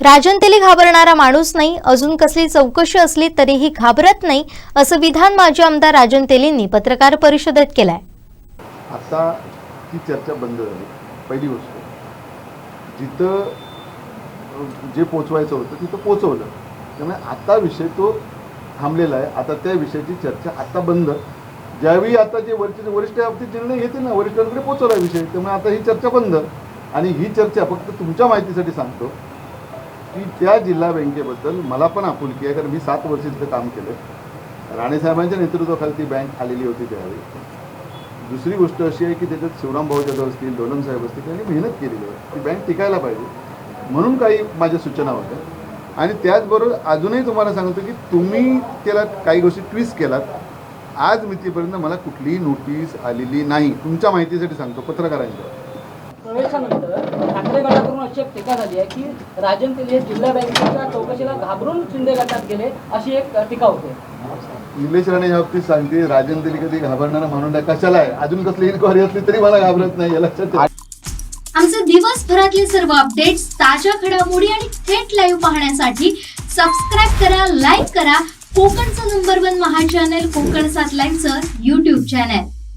राजन तेली घाबरणारा माणूस नाही अजून कसली चौकशी असली तरीही घाबरत नाही असं विधान माजी आमदार राजन तेलींनी पत्रकार परिषदेत केलंय. आता ती चर्चा बंद झाली पहिली गोष्ट. जिथं जे पोचवायचं होतं तिथं पोचवलं. त्यामुळे आता विषय तो थांबलेला आहे. आता त्या विषयाची चर्चा आता बंद. ज्यावेळी आता जे वरिष्ठ वरिष्ठ बाबतीत निर्णय घेतील ना वरिष्ठांकडे पोचवला विषय. त्यामुळे आता ही चर्चा बंद. आणि ही चर्चा फक्त तुमच्या माहितीसाठी सांगतो. की त्या जिल्हा बँकेबद्दल मला पण आपुलकी आहे कारण मी सात वर्ष तिथं काम केलं राणेसाहेबांच्या नेतृत्वाखाली ती बँक आलेली होती त्यावेळी. दुसरी गोष्ट अशी आहे की त्याच्यात शिवराम भाऊ जाधव असतील लोणन साहेब असतील त्यांनी मेहनत केलेली आहे. ती बँक टिकायला पाहिजे. म्हणून काही माझ्या सूचना होत्या. आणि त्याचबरोबर अजूनही तुम्हाला सांगतो की तुम्ही त्याला काही गोष्टी ट्विस्ट केलात. आज मितीपर्यंत मला कुठलीही नोटीस आलेली नाही. तुमच्या माहितीसाठी सांगतो पत्रकारांच्या. प्रवेशानंतर. एक टीका झाली आहे की राजन तेली हे जिल्हा बँकेच्या चौकशीला घाबरून शिंदे गटात गेले अशी एक टीका होते निलेश राणे या बाबतीत सांगते राजन दिली कधी घाबरणारा म्हणून. कशाला आहे अजून कसली इन्क्वायरी असली तरी मला घाबरत नाही या लक्षात. आमचे दिवसभरातले सर्व अपडेट्स ताज्या घडामोडी आणि थेट लाईव्ह पाहण्यासाठी सबस्क्राईब करा लाईक करा कोकणचं number one Maha channel Kokan सात लाईनचं युट्यूब चॅनल